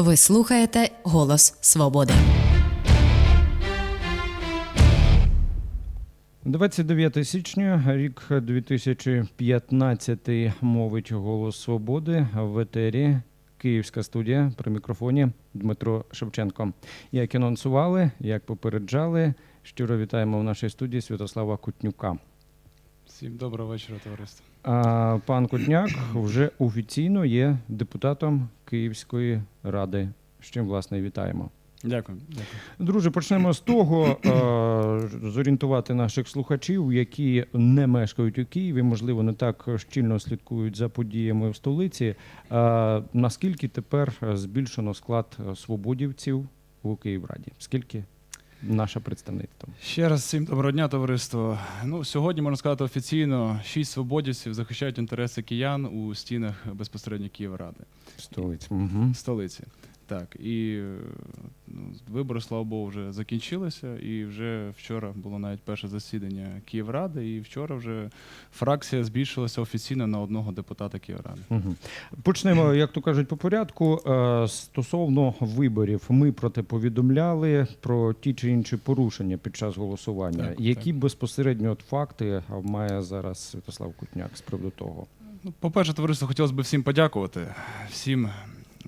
Ви слухаєте Голос Свободи. 29 січня, рік 2015, мовить голос свободи в етері. Київська студія при мікрофоні Дмитро Шевченко. Як анонсували, як попереджали, щиро вітаємо в нашій студії Святослава Кутнюка. Всім доброго вечора, товариство. А пан Кутняк вже офіційно є депутатом Київської ради. З чим власне вітаємо. Дякую. Дякую. Друже, почнемо з того, зорієнтувати наших слухачів, які не мешкають у Києві, можливо, не так щільно слідкують за подіями в столиці. Е, Наскільки тепер збільшено склад свободівців у Київраді? Скільки наше представництво? Ще раз всім доброго дня, товариство. Ну, сьогодні можна сказати офіційно, шість свободівців захищають інтереси киян у стінах безпосередньо Києва Ради. Столиці. Угу. столиці. Так, і ну, вибори, слава Богу, вже закінчилися. І вже вчора було навіть перше засідання Київради, і вчора вже фракція збільшилася офіційно на одного депутата Київради. Угу. Почнемо, як то кажуть, по порядку. Е, Стосовно виборів, ми про те повідомляли про ті чи інші порушення під час голосування. Так, Які так. безпосередньо от факти має зараз Святослав Кутняк з приводу того? Ну, по-перше, товариство, хотілося б всім подякувати, всім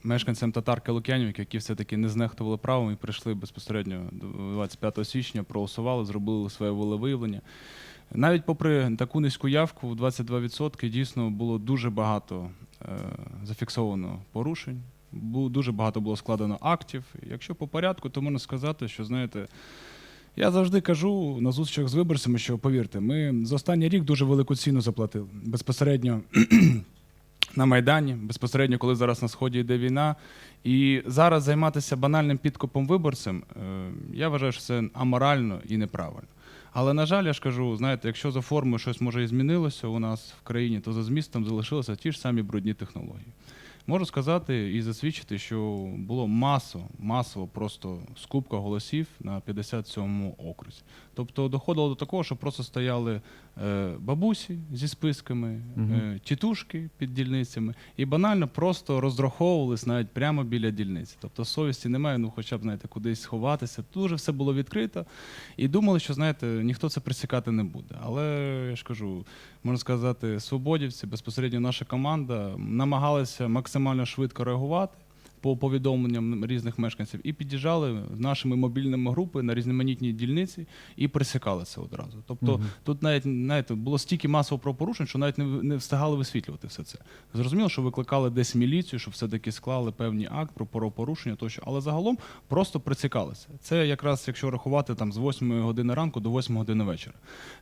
мешканцям татарки Лук'янівки, які все-таки не знехтували правом і прийшли безпосередньо 25 січня, проголосували, зробили своє волевиявлення. Навіть попри таку низьку явку, в 22% дійсно було дуже багато е, зафіксовано порушень, дуже багато було складено актів. Якщо по порядку, то можна сказати, що знаєте. Я завжди кажу на зустрічах з виборцями, що повірте, ми за останній рік дуже велику ціну заплатили. Безпосередньо на Майдані, безпосередньо, коли зараз на сході йде війна. І зараз займатися банальним підкупом виборцям, е, я вважаю, що це аморально і неправильно. Але на жаль, я ж кажу, знаєте, якщо за формою щось може і змінилося у нас в країні, то за змістом залишилися ті ж самі брудні технології. Можу сказати і засвідчити, що було масово, масово просто скупка голосів на 57-му окрузі. Тобто доходило до такого, що просто стояли бабусі зі списками, е, тітушки під дільницями, і банально просто розраховувались навіть прямо біля дільниці. Тобто совісті немає, ну хоча б знаєте, кудись сховатися. Дуже все було відкрито. І думали, що знаєте, ніхто це присікати не буде. Але я ж кажу, можна сказати, свободівці, безпосередньо наша команда намагалися максимально швидко реагувати. По повідомленням різних мешканців і під'їжджали нашими мобільними групи на різноманітні дільниці і присікали це одразу. Тобто Мгм. тут навіть знаєте, було стільки масово правопорушень, що навіть не, не встигали висвітлювати все це. Зрозуміло, що викликали десь міліцію, щоб все-таки склали певні акт про правопорушення тощо, але загалом просто присікалися. Це якраз якщо рахувати там з 8 години ранку до 8 години вечора.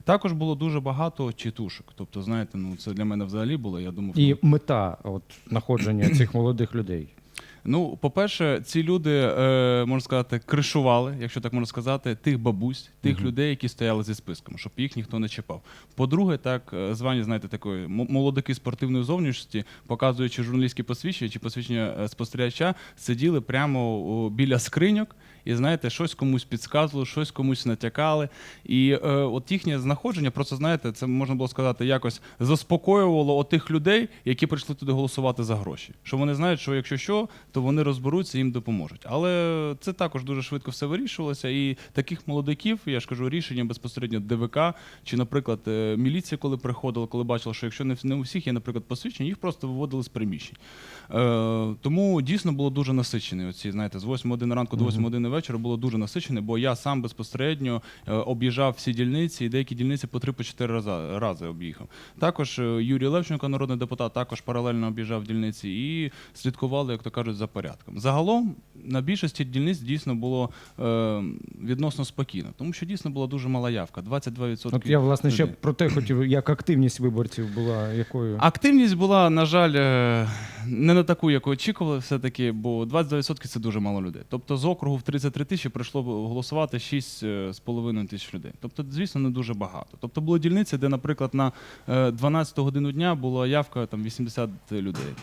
Також було дуже багато читушок. Тобто, знаєте, ну це для мене взагалі було. Я думав, І мета от знаходження цих молодих людей. Ну, по-перше, ці люди, е, можна сказати, кришували, якщо так можна сказати, тих бабусь, тих Мгм. людей, які стояли зі списком, щоб їх ніхто не чіпав. По-друге, так е, звані, знаєте, такої молодики спортивної зовнішності, показуючи журналістські посвідчення чи посвідчення е, спостерігача, сиділи прямо біля скриньок. І знаєте, щось комусь підказували, щось комусь натякали. І е, от їхнє знаходження, просто знаєте, це можна було сказати, якось заспокоювало отих людей, які прийшли туди голосувати за гроші. Що вони знають, що якщо що, то вони розберуться, їм допоможуть. Але це також дуже швидко все вирішувалося. І таких молодиків, я ж кажу, рішення безпосередньо ДВК чи, наприклад, е, міліція, коли приходила, коли бачила, що якщо не у всіх є, наприклад, посвідчення, їх просто виводили з приміщень. Е, тому дійсно було дуже насичений. Оці, знаєте, з 8 години ранку до 8 години вечора було дуже насичене, бо я сам безпосередньо е, об'їжджав всі дільниці, і деякі дільниці по 3-4 рази, рази об'їхав. Також е, Юрій Левченко, народний депутат, також паралельно об'їжджав дільниці і слідкували, як то кажуть, за порядком. Загалом на більшості дільниць дійсно було е, відносно спокійно, тому що дійсно була дуже мала явка 22%. От я власне ще про те хотів, як активність виборців була якою. Активність була, на жаль, не на таку, яку очікували, все-таки, бо 22% це дуже мало людей. Тобто з округу в 33 тисячі прийшло голосувати 6,5 тисяч людей. Тобто, звісно, не дуже багато. Тобто були дільниці, де, наприклад, на е, 12 годину дня була явка там 80 людей.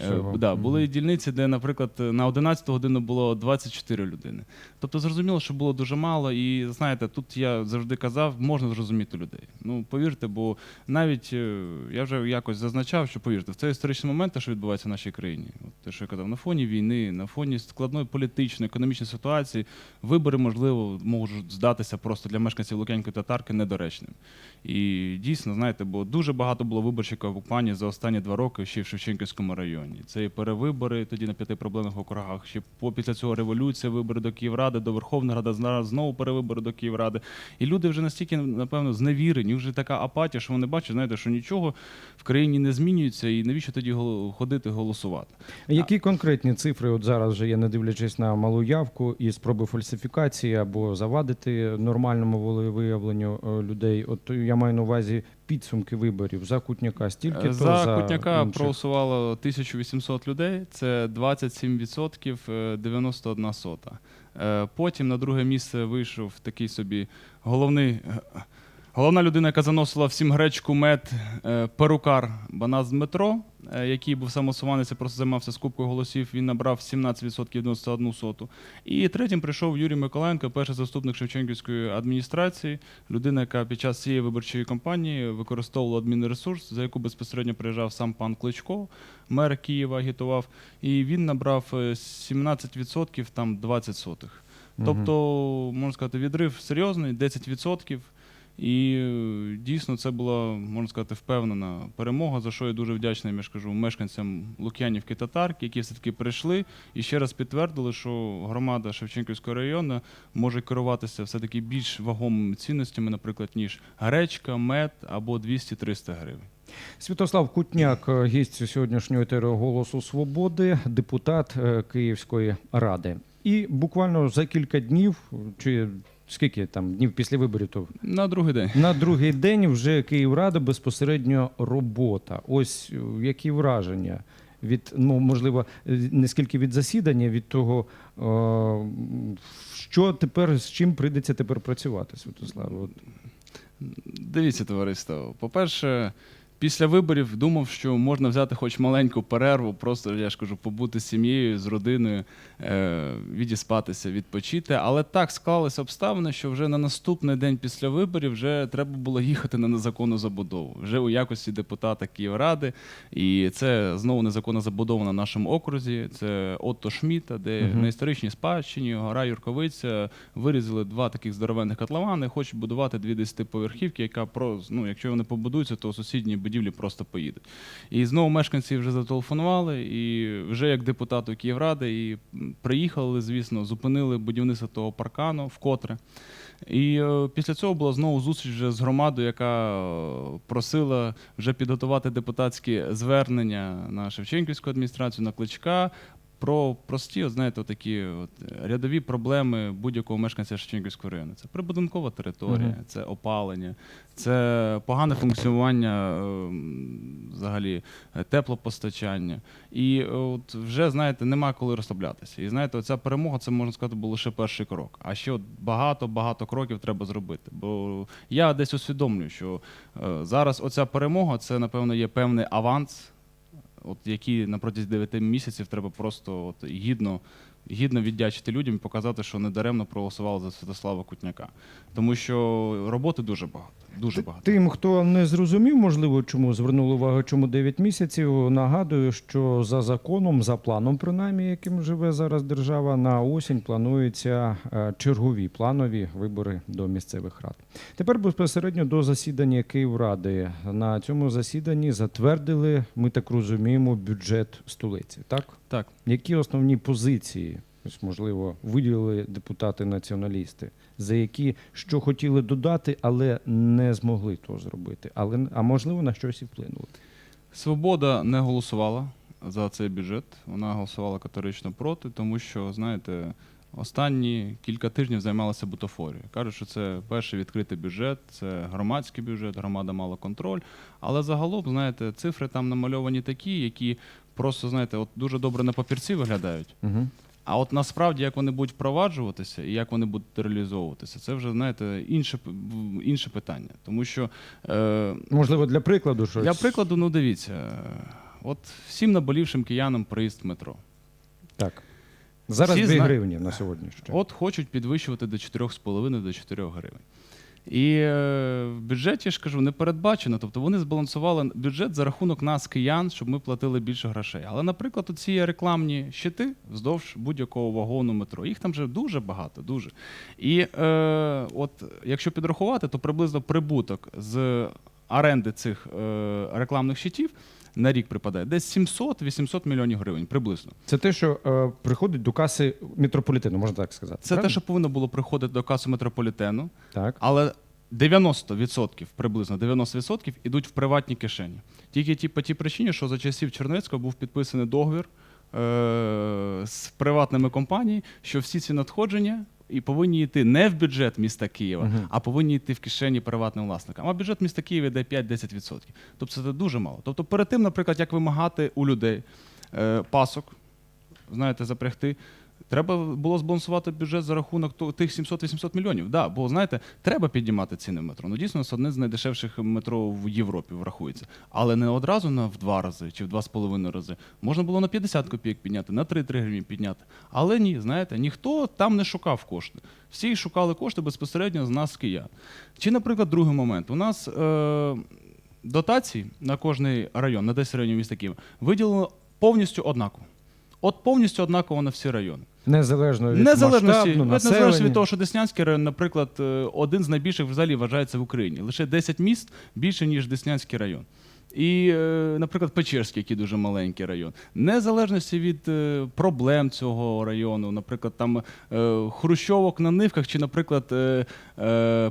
Е. Да, були дільниці, де, наприклад, на 11 годину було 24 людини. Тобто зрозуміло, що було дуже мало, і знаєте, тут я завжди казав, можна зрозуміти людей. Ну повірте, бо навіть е, я вже якось зазначав, що повірте, в цей історичний момент, те, що відбувається в нашій країні, от те, що я казав, на фоні війни, на фоні складної політичної, економічної ситуації, вибори, можливо, можуть здатися просто для мешканців Лук'янської татарки недоречним. І дійсно, знаєте, бо дуже багато було виборчих кампаній за останні два роки ще в Шевченківському районі. Це і перевибори тоді на п'яти проблемних округах. Ще після цього революція, вибори до Київради, до Верховної Ради, зараз знову перевибори до Київради. І люди вже настільки, напевно, зневірені, вже така апатія, що вони бачать, знаєте, що нічого в країні не змінюється, і навіщо тоді ходити голосувати? Які конкретні цифри от зараз вже є, не дивлячись на малу явку і спроби фальсифікації або завадити нормальному волевиявленню е, людей? От я маю на увазі підсумки виборів за Кутняка, стільки за, Кутняка інших? проголосувало 1800 людей, це 27%, е, 91 сота. Е, Потім на друге місце вийшов такий собі головний. Е, Головна людина, яка заносила всім гречку, мед, е, перукар Банас Дмитро, е, який був самосуванець, просто займався скупкою голосів. Він набрав 17% 91 соту. І третім прийшов Юрій Миколаєнко, перший заступник Шевченківської адміністрації, людина, яка під час цієї виборчої кампанії використовувала адмінресурс, за яку безпосередньо приїжджав сам пан Кличко, мер Києва агітував. І він набрав е, 17% там 20 сотих. Тобто, можна сказати, відрив серйозний, 10%. І е, дійсно це була, можна сказати, впевнена перемога, за що я дуже вдячний я кажу, мешканцям Лук'янівки Татарки, які все-таки прийшли і ще раз підтвердили, що громада Шевченківського району може керуватися все-таки більш вагомими цінностями, наприклад, ніж гречка, мед або 200-300 гривень. Святослав Кутняк, е, гість сьогоднішнього етеру Голосу Свободи, депутат е, Київської ради. І буквально за кілька днів, чи скільки там днів після виборів, то На другий день. на другий день вже Київрада безпосередньо робота. Ось е, які враження від ну можливо е, не скільки від засідання, від того, е, що тепер з чим прийдеться тепер працювати, Святослав. От. Дивіться, товариство. По-перше, після виборів думав, що можна взяти хоч маленьку перерву, просто я ж кажу, побути з сім'єю, з родиною, е- відіспатися, відпочити. Але так склалися обставини, що вже на наступний день після виборів вже треба було їхати на незаконну забудову. Вже у якості депутата Київради. І це знову незаконна забудова на нашому окрузі. Це Отто Шміта, де Мгм. на історичній спадщині гора Юрковиця вирізали два таких здоровенних котловани, хочуть будувати дві десятиповерхівки, яка про ну, якщо вони побудуються, то сусідні будівлі просто поїдуть. І знову мешканці вже зателефонували, і вже як депутату Київради, і приїхали, звісно, зупинили будівництво того паркану вкотре. І е, після цього була знову зустріч вже з громадою, яка е, просила вже підготувати депутатські звернення на Шевченківську адміністрацію, на Кличка. Про прості, от, знаєте, такі от, рядові проблеми будь-якого мешканця Шевченківського району. Це прибудинкова територія, Мгм. це опалення, це погане функціонування е, взагалі е, теплопостачання. І е, от вже знаєте, нема коли розслаблятися. І знаєте, ця перемога це можна сказати було лише перший крок. А ще от багато багато кроків треба зробити. Бо я десь усвідомлюю, що е, зараз оця перемога це напевно є певний аванс, от які на протязі 9 місяців треба просто от гідно. Гідно віддячити людям і показати, що не даремно проголосували за Святослава Кутняка. Тому що роботи дуже багато. Дуже багато. Тим, хто не зрозумів, можливо, чому звернули увагу, чому 9 місяців. Нагадую, що за законом, за планом, принаймні, яким живе зараз держава, на осінь плануються е, чергові планові вибори до місцевих рад. Тепер безпосередньо до засідання Київради. На цьому засіданні затвердили, ми так розуміємо, бюджет столиці. Так, Так. які основні позиції, ось можливо, виділили депутати-націоналісти, за які що хотіли додати, але не змогли того зробити. Але а можливо на щось і вплинули. Свобода не голосувала за цей бюджет. Вона голосувала категорично проти, тому що, знаєте, останні кілька тижнів займалася бутафорією. Кажуть, що це перший відкритий бюджет, це громадський бюджет, громада мала контроль. Але загалом, знаєте, цифри там намальовані такі, які просто, знаєте, от дуже добре на папірці виглядають. Угу. А от насправді, як вони будуть впроваджуватися і як вони будуть реалізовуватися, це вже знаєте інше, інше питання. Тому що е, Можливо, для прикладу щось. для прикладу, ну дивіться, от всім наболівшим киянам проїзд в метро. Так. Зараз Всі 2 гривні на сьогодні ще. От хочуть підвищувати до 4,5 до 4 гривень. І е, в бюджеті я ж кажу, не передбачено. Тобто вони збалансували бюджет за рахунок нас, киян, щоб ми платили більше грошей. Але, наприклад, оці рекламні щити вздовж будь-якого вагону метро. Їх там вже дуже багато, дуже. І е, от якщо підрахувати, то приблизно прибуток з оренди цих е, рекламних щитів на рік припадає десь 700-800 мільйонів гривень приблизно. Це те, що е, приходить до каси метрополітену, можна так сказати. Це правильно? те, що повинно було приходити до каси метрополітену. Так. Але 90% приблизно 90% ідуть в приватні кишені. Тільки ті, по тій причині, що за часів Чернецького був підписаний договір е- з приватними компаніями, що всі ці надходження і повинні йти не в бюджет міста Києва, Мгм. а повинні йти в кишені приватним власникам. А бюджет міста Києва йде 5-10%. Тобто це дуже мало. Тобто, перед тим, наприклад, як вимагати у людей е- пасок, знаєте, запрягти. Треба було збалансувати бюджет за рахунок тих 700-800 мільйонів. Да, бо знаєте, треба піднімати ціни в метро. Ну дійсно, це одне з найдешевших метро в Європі врахується. Але не одразу на в два рази чи в два з половиною рази. Можна було на 50 копійок підняти, на 3-3 гривні підняти. Але ні, знаєте, ніхто там не шукав кошти. Всі шукали кошти безпосередньо з нас, киян. Чи, наприклад, другий момент. У нас е- дотації на кожний район, на 10 районів міста Києва, виділено повністю однаково. От повністю однаково на всі райони. Незалежно від Незалежності, масштабу, від, населення. від того, що Деснянський район, наприклад, е, один з найбільших взагалі вважається в Україні. Лише 10 міст більше, ніж Деснянський район. І, е, наприклад, Печерський, який дуже маленький район. Незалежності від е, проблем цього району, наприклад, там е, хрущовок на нивках, чи, наприклад,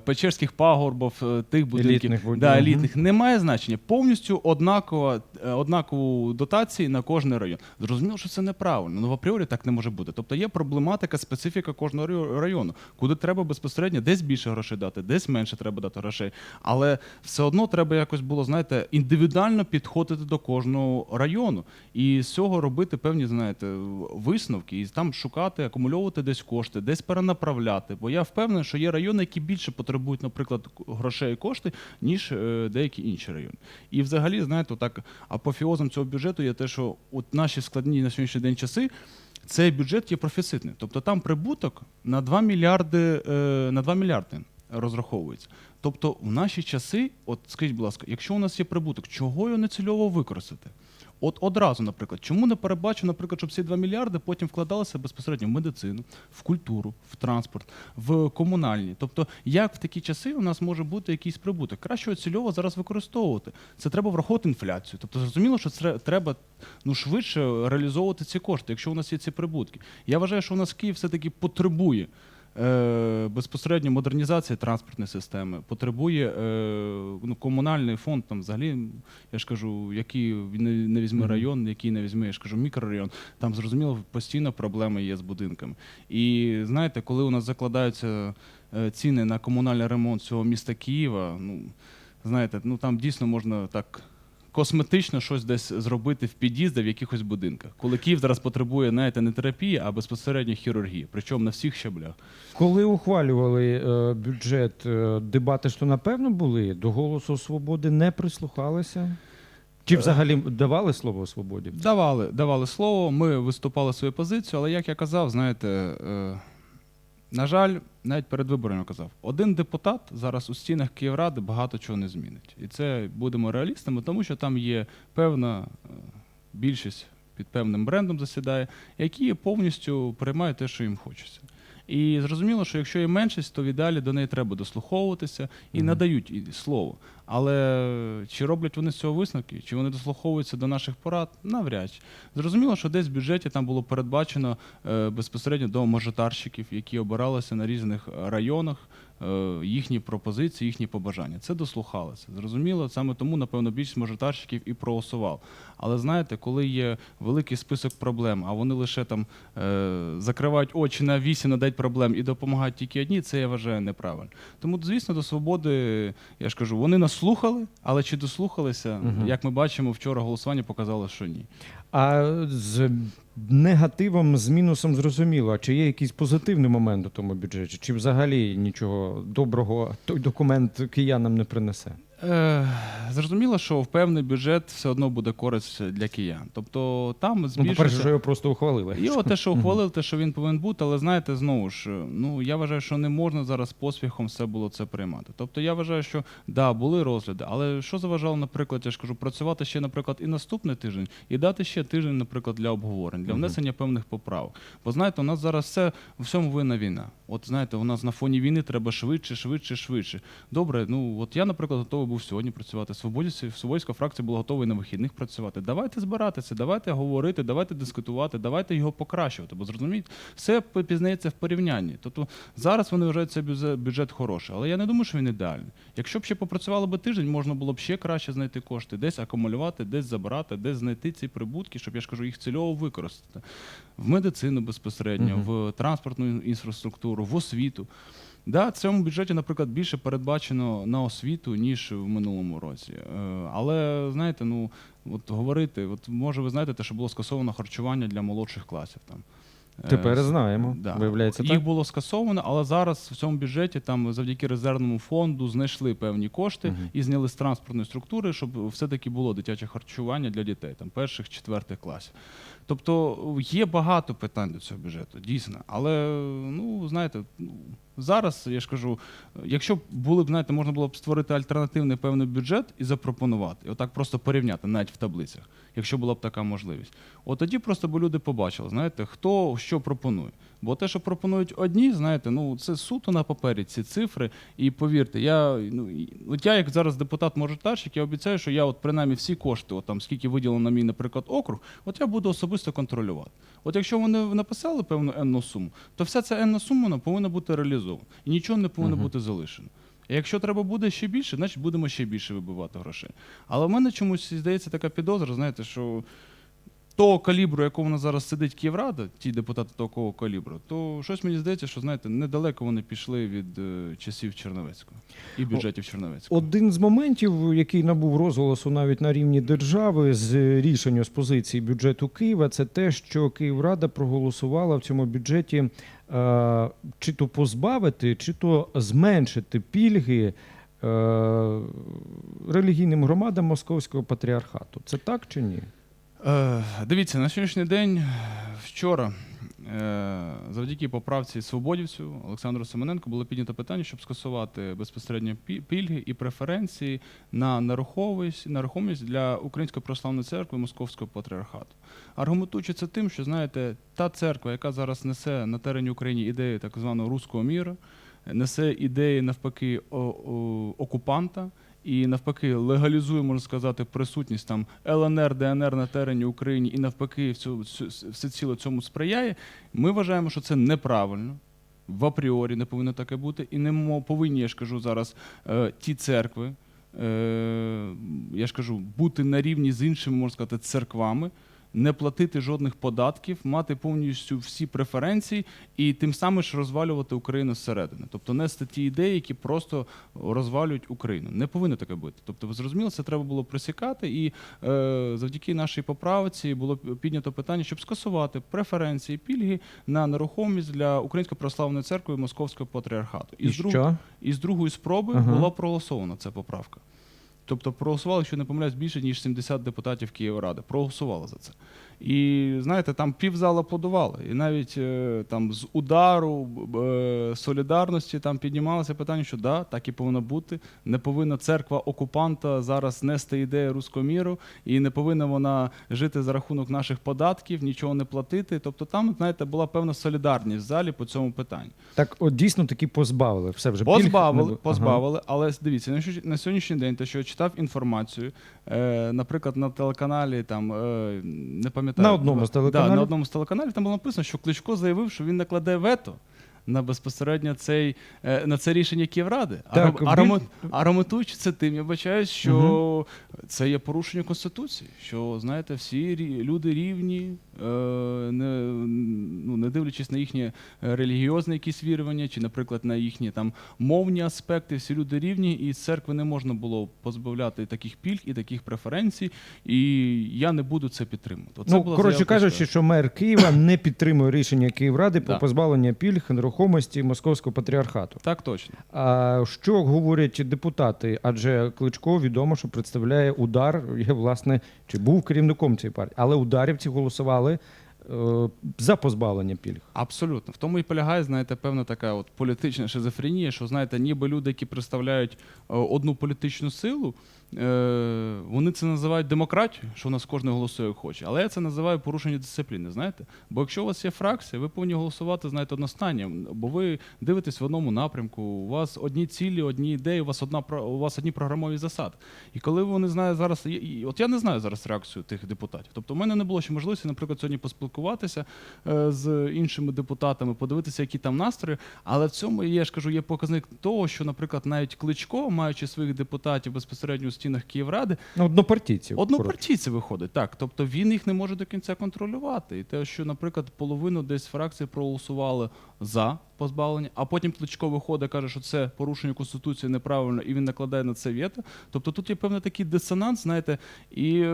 печерських пагорбів, е, тих будинків, Елітних да, елітних, немає значення. Повністю однакова, однакову дотації на кожний район. Зрозуміло, що це неправильно. Ну в апріорі так не може бути. Тобто є проблематика, специфіка кожного району, куди треба безпосередньо десь більше грошей дати, десь менше треба дати грошей. Але все одно треба якось було, знаєте, індивідуально підходити до кожного району і з цього робити певні, знаєте, висновки і там шукати, акумульовувати десь кошти, десь перенаправляти. Бо я впевнений, що є райони, які більше потребують, наприклад, грошей і кошти, ніж е, деякі інші райони. І взагалі, знаєте, так апофіозом цього бюджету є те, що от наші складні на сьогоднішній день часи. Цей бюджет є профіцитний, тобто там прибуток на 2 мільярди, е, на 2 мільярди розраховується. Тобто, в наші часи, от скажіть, будь ласка, якщо у нас є прибуток, чого його не цільово використати? От одразу, наприклад, чому не передбачено, наприклад, щоб ці 2 мільярди потім вкладалися безпосередньо в медицину, в культуру, в транспорт, в комунальні? Тобто, як в такі часи у нас може бути якийсь прибуток? Краще цільово зараз використовувати. Це треба враховувати інфляцію. Тобто, зрозуміло, що це треба ну, швидше реалізовувати ці кошти, якщо у нас є ці прибутки. Я вважаю, що у нас Київ все-таки потребує. Е, Безпосередньо модернізації транспортної системи потребує е, ну, комунальний фонд, там взагалі, я ж кажу, який не, візьме район, який не візьме, я ж кажу, мікрорайон. Там зрозуміло постійно проблеми є з будинками. І знаєте, коли у нас закладаються е, ціни на комунальний ремонт цього міста Києва, ну знаєте, ну там дійсно можна так. Косметично щось десь зробити в під'їздах в якихось будинках. Коли Київ зараз потребує знаєте, не терапії, а безпосередньо хірургії, причому на всіх щаблях. Коли ухвалювали е, бюджет, е, дебати то напевно були. До голосу свободи не прислухалися. Е. Чи взагалі давали слово свободі? Давали, давали слово, ми виступали свою позицію, але як я казав, знаєте, е, на жаль, навіть перед виборами казав, один депутат зараз у стінах Київради багато чого не змінить. І це будемо реалістами, тому що там є певна е, більшість під певним брендом засідає, які повністю приймають те, що їм хочеться. І зрозуміло, що якщо є меншість, то в ідеалі до неї треба дослуховуватися і угу. надають і слово. Але чи роблять вони з цього висновки, чи вони дослуховуються до наших порад? Навряд чи. Зрозуміло, що десь в бюджеті там було передбачено е, безпосередньо до мажоритарщиків, які обиралися на різних районах, їхні пропозиції, їхні побажання. Це дослухалося. Зрозуміло, саме тому, напевно, більшість мажоритарщиків і проголосував. Але знаєте, коли є великий список проблем, а вони лише там е, закривають очі на вісім на 9 проблем і допомагають тільки одні, це я вважаю неправильно. Тому, звісно, до свободи, я ж кажу, вони нас слухали, але чи дослухалися, Мгм. як ми бачимо, вчора голосування показало, що ні. А з негативом, з мінусом зрозуміло. А чи є якийсь позитивний момент у тому бюджеті? Чи взагалі нічого доброго той документ киянам не принесе? Е, зрозуміло, що в певний бюджет все одно буде користь для киян. Тобто там Ну, по-перше, що його просто ухвалили. І от те, що ухвалили, те, що він повинен бути, але знаєте, знову ж, ну я вважаю, що не можна зараз поспіхом все було це приймати. Тобто я вважаю, що да, були розгляди, але що заважало, наприклад, я ж кажу, працювати ще, наприклад, і наступний тиждень, і дати ще тиждень, наприклад, для обговорень, для внесення певних поправок. Бо знаєте, у нас зараз все у всьому винна війна. От знаєте, у нас на фоні війни треба швидше, швидше, швидше. Добре, ну от я, наприклад, готовий був сьогодні працювати. Свободівська фракція була готова і на вихідних працювати. Давайте збиратися, давайте говорити, давайте дискутувати, давайте його покращувати. Бо зрозумієте, все пізнається в порівнянні. Тобто зараз вони вважають цей бюджет хороший, але я не думаю, що він ідеальний. Якщо б ще попрацювали би тиждень, можна було б ще краще знайти кошти, десь акумулювати, десь забирати, десь знайти ці прибутки, щоб я ж кажу, їх цільово використати в медицину безпосередньо, в транспортну інфраструктуру, в освіту. Да, в цьому бюджеті, наприклад, більше передбачено на освіту, ніж в минулому році. Е, Але знаєте, ну от говорити, от може ви знаєте, те, що було скасовано харчування для молодших класів там. Е, Тепер знаємо. Виявляється, їх так? було скасовано, але зараз в цьому бюджеті там завдяки резервному фонду знайшли певні кошти Мгм. і зняли з транспортної структури, щоб все-таки було дитяче харчування для дітей, там перших, четвертих класів. Тобто є багато питань до цього бюджету, дійсно. Але ну знаєте, ну, зараз я ж кажу, якщо б були б, знаєте, можна було б створити альтернативний певний бюджет і запропонувати, і отак просто порівняти навіть в таблицях, якщо була б така можливість. От тоді просто б люди побачили, знаєте, хто що пропонує. Бо те, що пропонують одні, знаєте, ну це суто на папері ці цифри. І повірте, я ну от я, як зараз депутат-мажоритарщик, я обіцяю, що я от принаймні всі кошти, от там скільки виділено на мій, наприклад, округ, от я буду особисто контролювати. От якщо вони написали певну енну суму, то вся ця енна сума вона повинна бути реалізована. І нічого не повинно бути залишено. Якщо треба буде ще більше, значить будемо ще більше вибивати грошей. Але в мене чомусь здається така підозра, знаєте, що того калібру, якого вона зараз сидить Київрада, ті депутати такого калібру, то щось мені здається, що знаєте, недалеко вони пішли від е, часів Черновецького і бюджетів Черновецького. Один з моментів, який набув розголосу навіть на рівні держави з рішення з позиції бюджету Києва, це те, що Київрада проголосувала в цьому бюджеті е, чи то позбавити, чи то зменшити пільги е, релігійним громадам Московського патріархату. Це так чи ні? Е, дивіться, на сьогоднішній день, вчора, е, завдяки поправці свободівцю Олександру Семененко було піднято питання, щоб скасувати безпосередньо пі- пільги і преференції на нерухомість, для Української православної церкви Московського патріархату. Аргументуючи це тим, що знаєте, та церква, яка зараз несе на терені України ідею так званого руського міра, несе ідеї навпаки окупанта. І навпаки легалізує, можна сказати, присутність там ЛНР, ДНР на терені України і навпаки все ціло цьому сприяє. Ми вважаємо, що це неправильно. В апріорі не повинно таке бути. І не повинні, я ж кажу зараз, е, ті церкви, е, я ж кажу, бути на рівні з іншими, можна сказати, церквами, не платити жодних податків, мати повністю всі преференції і тим самим ж розвалювати Україну зсередини. Тобто нести ті ідеї, які просто розвалюють Україну. Не повинно таке бути. Тобто, ви зрозуміли, це треба було пресікати, і е, завдяки нашій поправці було піднято питання, щоб скасувати преференції, пільги на нерухомість для Української православної церкви і Московського патріархату. І з друг- і з другої спроби Ага. була проголосована ця поправка. Тобто проголосували, якщо не помиляюсь, більше ніж 70 депутатів Києвради. Проголосували за це. І знаєте, там півзала подували. І навіть е, там з удару е, солідарності там піднімалося питання, що да, так і повинно бути. Не повинна церква окупанта зараз нести ідею руського міру, і не повинна вона жити за рахунок наших податків, нічого не платити. Тобто там, знаєте, була певна солідарність в залі по цьому питанню. Так, от дійсно таки позбавили. Все вже пільг Позбавили, було. позбавили, але дивіться, на, на сьогоднішній день, те, що я читав інформацію, е, наприклад, на телеканалі там е, не пам'ятаю На одному з Да, на одному з телеканалів там було написано, що Кличко заявив, що він накладе вето. На безпосередньо цей е, на це рішення Київради. Так, а, аргумент- аргументуючи це тим, я бачаю, що це є порушення конституції. Що знаєте, всі люди рівні, е, не, ну, не дивлячись на їхнє е, релігіозне якісь вірування, чи, наприклад, на їхні там мовні аспекти, всі люди рівні, і з церкви не можна було позбавляти таких пільг і таких преференцій. І я не буду це підтримувати. Оце Ну, коротше кажучи, що мер Києва не підтримує рішення Київради про Да. позбавлення пільг нерухомості Московського патріархату. Так точно. А що говорять депутати? Адже Кличко відомо, що представляє удар, є власне чи був керівником цієї партії, але ударівці голосували за позбавлення пільг. Абсолютно. В тому і полягає, знаєте, певна така от політична шизофренія, що знаєте, ніби люди, які представляють е, одну політичну силу, е, вони це називають демократією, що у нас кожен голосує хоче. Але я це називаю порушення дисципліни. Знаєте, бо якщо у вас є фракція, ви повинні голосувати, знаєте, одностання, бо ви дивитесь в одному напрямку. У вас одні цілі, одні ідеї, у вас одна у вас одні програмові засади. І коли вони знають зараз, от я не знаю зараз реакцію тих депутатів. Тобто, у мене не було ще можливості, наприклад, сьогодні поспілкуватися е, з іншими депутатами, подивитися, які там настрої. Але в цьому я ж кажу, є показник того, що, наприклад, навіть Кличко, маючи своїх депутатів безпосередньо у стінах Київради, Ну, однопартійці. Однопартійці виходить, так. Тобто він їх не може до кінця контролювати. І те, що, наприклад, половину десь фракції проголосували за позбавлення, а потім Кличко виходить, каже, що це порушення конституції неправильно, і він накладає на це вето. Тобто тут є певний такий дисонанс, знаєте, і е,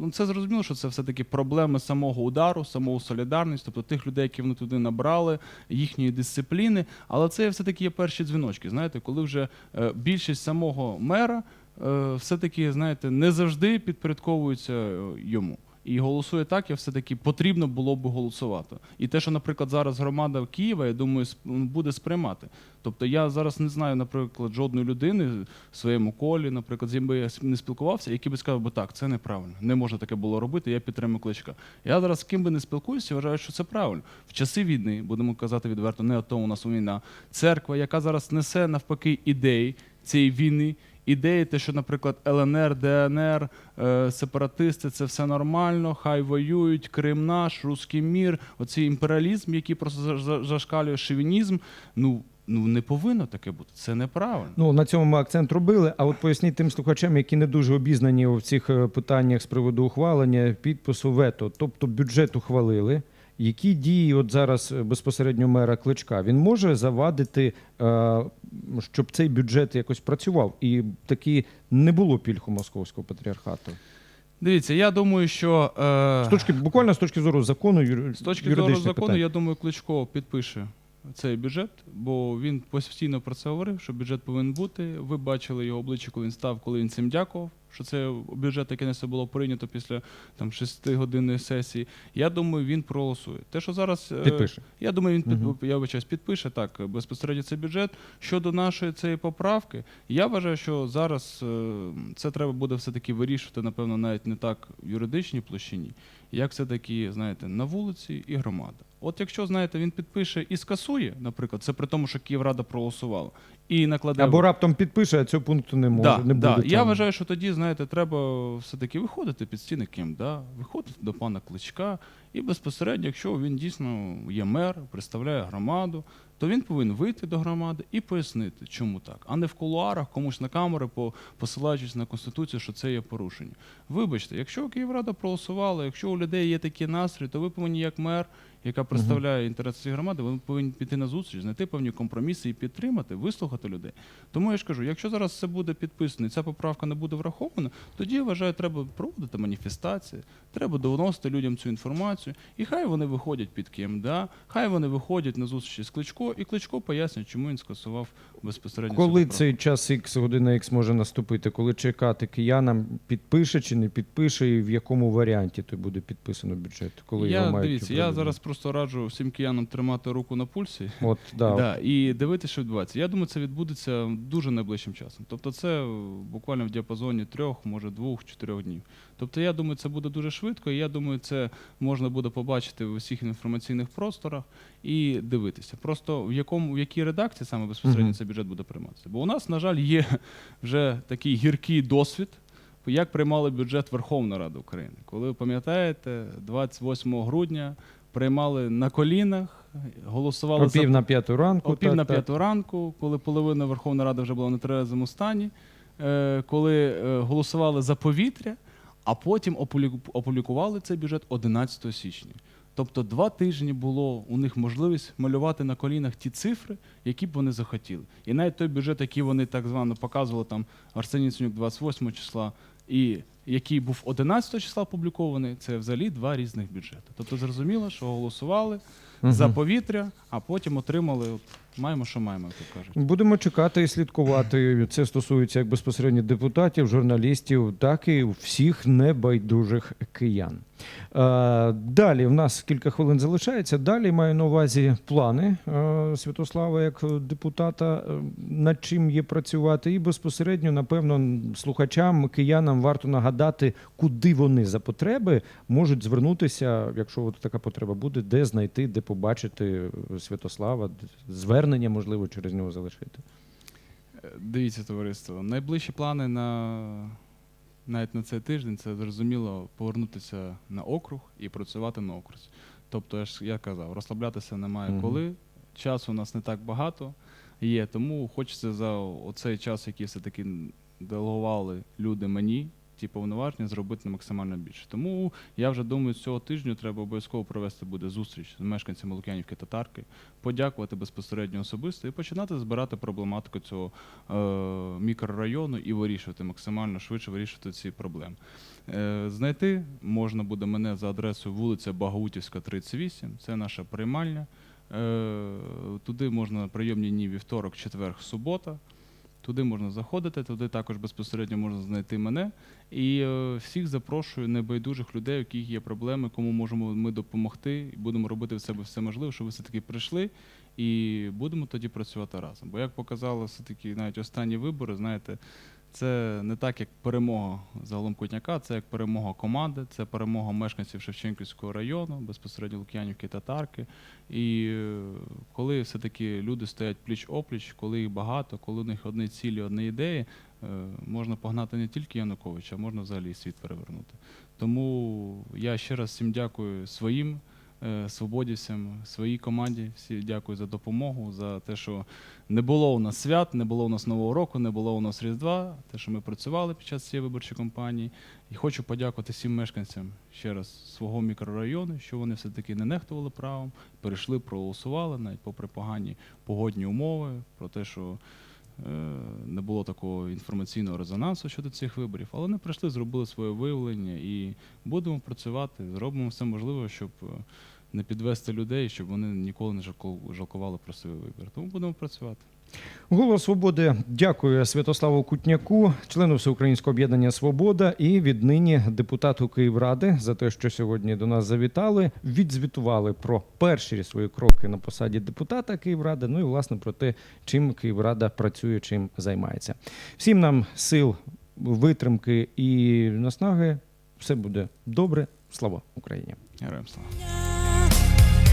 ну, це зрозуміло, що це все-таки проблеми самого удару, самого солідарності, тобто тих людей, які вони туди набрали, їхньої дисципліни. Але це все-таки є перші дзвіночки. Знаєте, коли вже е, більшість самого мера е, все-таки, знаєте, не завжди підпорядковується йому. І голосує так, як все-таки потрібно було б голосувати. І те, що, наприклад, зараз громада Києва, я думаю, сп- буде сприймати. Тобто я зараз не знаю, наприклад, жодної людини в своєму колі, наприклад, з би я не спілкувався, який би сказав, би так, це неправильно, не можна таке було робити, я підтримую кличка. Я зараз з ким би не спілкуюся, вважаю, що це правильно. В часи війни, будемо казати відверто, не ото у нас війна. Церква, яка зараз несе навпаки ідеї цієї війни, ідеї, те, що, наприклад, ЛНР, ДНР, е, сепаратисти, це все нормально, хай воюють, Крим наш, русський мір, оцей імперіалізм, який просто за- за- зашкалює шовінізм. Ну, ну не повинно таке бути. Це неправильно. Ну, на цьому ми акцент робили. А от поясніть тим слухачам, які не дуже обізнані у цих е, питаннях з приводу ухвалення підпису вето. Тобто бюджет ухвалили. Які дії от зараз е, безпосередньо мера Кличка? Він може завадити, е, щоб цей бюджет якось працював і таки не було пільху московського патріархату? Дивіться, я думаю, що е, З точки буквально з точки зору закону, юр... З точки зору закону, питання. я думаю, Кличко підпише цей бюджет, бо він постійно про це говорив, що бюджет повинен бути. Ви бачили його обличчя, коли він став, коли він цим дякував. Що це бюджет, який не було прийнято після там шестигодинної сесії. Я думаю, він проголосує. Те, що зараз е, Підпише. Я думаю, він під, Мгм. я вибачаюсь, підпише так безпосередньо цей бюджет. Щодо нашої цієї поправки, я вважаю, що зараз е, це треба буде все-таки вирішувати, напевно, навіть не так в юридичній площині, як все-таки, знаєте, на вулиці і громада. От якщо, знаєте, він підпише і скасує, наприклад, це при тому, що Київрада проголосувала, і накладе Або раптом підпише, а цього пункту не може. Да, не да. буде Я там. вважаю, що тоді, знаєте, треба все-таки виходити під стіни ким, да? виходити до пана Кличка. І безпосередньо, якщо він дійсно є мер, представляє громаду, то він повинен вийти до громади і пояснити, чому так, а не в кулуарах комусь на камери, по- посилаючись на конституцію, що це є порушення. Вибачте, якщо Київрада проголосувала, якщо у людей є такі настрої, то ви повинні як мер, яка представляє інтереси цієї громади, ви повинні піти на зустріч, знайти певні компроміси і підтримати, вислухати людей. Тому я ж кажу, якщо зараз це буде підписано і ця поправка не буде врахована, тоді я вважаю, треба проводити маніфестації, треба доносити людям цю інформацію, і хай вони виходять під КМДА, хай вони виходять на зустрічі з Кличко, і Кличко пояснює, чому він скасував безпосередньо. Коли цей час X, година X може наступити? Коли чекати киянам, підпише чи не підпише, і в якому варіанті то буде підписано бюджет? Коли я його мають дивіться, я зараз просто раджу всім киянам тримати руку на пульсі. От, да. Да, і дивитися, що відбувається. Я думаю, це відбудеться дуже найближчим часом. Тобто, це е, буквально в діапазоні трьох, може двох-чотирьох днів. Тобто, я думаю, це буде дуже швидко, і я думаю, це можна буде побачити в усіх інформаційних просторах і дивитися. Просто в якому в якій редакції саме безпосередньо цей бюджет буде прийматися. Бо у нас, на жаль, є вже такий гіркий досвід. Як приймали бюджет Верховної Ради України, коли ви пам'ятаєте, 28 грудня приймали на колінах, голосували О за на п'яту ранку. о пів так, на так. п'яту ранку, коли половина Верховної Ради вже була на тверезому стані, е, коли е, голосували за повітря, а потім опубліку- опублікували цей бюджет 11 січня. Тобто два тижні було у них можливість малювати на колінах ті цифри, які б вони захотіли. І навіть той бюджет, який вони так звано показували там Арсеній Яценюк 28 числа, і який був 11 числа опублікований, це взагалі два різних бюджети. Тобто зрозуміло, що голосували за повітря, а потім отримали. От, маємо, що маємо, як то кажуть. Будемо чекати і слідкувати. Це стосується як безпосередньо депутатів, журналістів, так і всіх небайдужих киян. Е, Далі в нас кілька хвилин залишається. Далі маю на увазі плани е, Святослава як депутата, е, над чим є працювати, і безпосередньо, напевно, слухачам, киянам варто нагадати, куди вони за потреби можуть звернутися, якщо от така потреба буде, де знайти, де побачити Святослава, д- звернення, можливо, через нього залишити. Дивіться, товариство. Найближчі плани на навіть на цей тиждень це зрозуміло повернутися на округ і працювати на окрузі. Тобто, я ж я казав, розслаблятися немає Мгм. коли. Часу у нас не так багато є, тому хочеться за оцей час, який все-таки делегували люди мені, ті повноваження, зробити максимально більше. Тому я вже думаю, цього тижня треба обов'язково провести буде зустріч з мешканцями Лук'янівки Татарки, подякувати безпосередньо особисто і починати збирати проблематику цього е, мікрорайону і вирішувати максимально швидше вирішувати ці проблеми. Е, знайти можна буде мене за адресою вулиця Багаутівська, 38. Це наша приймальня. Е, туди можна прийомні дні вівторок, четверг, субота. Туди можна заходити, туди також безпосередньо можна знайти мене. І е, всіх запрошую небайдужих людей, у яких є проблеми, кому можемо ми допомогти, і будемо робити в себе все можливе, щоб ви все-таки прийшли і будемо тоді працювати разом. Бо як показало все-таки навіть останні вибори, знаєте, це не так, як перемога загалом Кутняка, це як перемога команди, це перемога мешканців Шевченківського району, безпосередньо Лук'янівки Татарки. І е, коли все-таки люди стоять пліч-опліч, коли їх багато, коли у них одні цілі, одні ідеї, е, можна погнати не тільки Януковича, а можна взагалі світ перевернути. Тому я ще раз всім дякую своїм свободівцям, своїй команді. Всі дякую за допомогу, за те, що не було у нас свят, не було у нас Нового року, не було у нас Різдва, те, що ми працювали під час цієї виборчої кампанії. І хочу подякувати всім мешканцям ще раз свого мікрорайону, що вони все-таки не нехтували правом, перейшли, проголосували, навіть попри погані погодні умови, про те, що е, не було такого інформаційного резонансу щодо цих виборів, але вони прийшли, зробили своє виявлення і будемо працювати, зробимо все можливе, щоб е, не підвести людей, щоб вони ніколи не жалку- жалкували про свій вибір. Тому будемо працювати. Голос Свободи дякує Святославу Кутняку, члену Всеукраїнського об'єднання Свобода і віднині депутату Київради за те, що сьогодні до нас завітали, відзвітували про перші свої кроки на посаді депутата Київради. Ну і власне про те, чим Київрада працює, чим займається. Всім нам сил, витримки і наснаги. Все буде добре. Слава Україні! Героям слава!